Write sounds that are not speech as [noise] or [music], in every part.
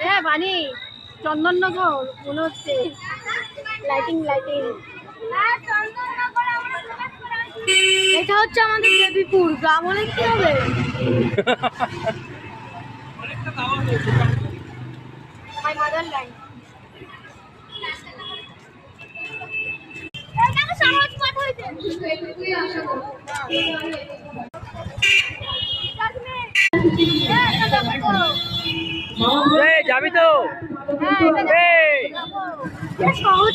হ্যাঁ বানি চন্দননগর মনে হচ্ছে। লাইটিং লাইটিং এটা হচ্ছে আমাদের দেবীপুর গ্রাম হলে কি হবে? [laughs] মাই মাদার ল্যান্ড পাঠ হয়েছে এই। যাবি তো সহজ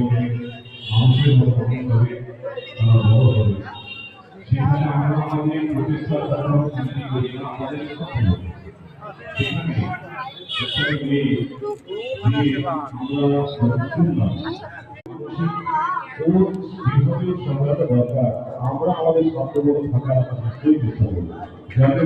আমরা আমাদের আমরা আমাদের সবচেয়ে থাকা যাতে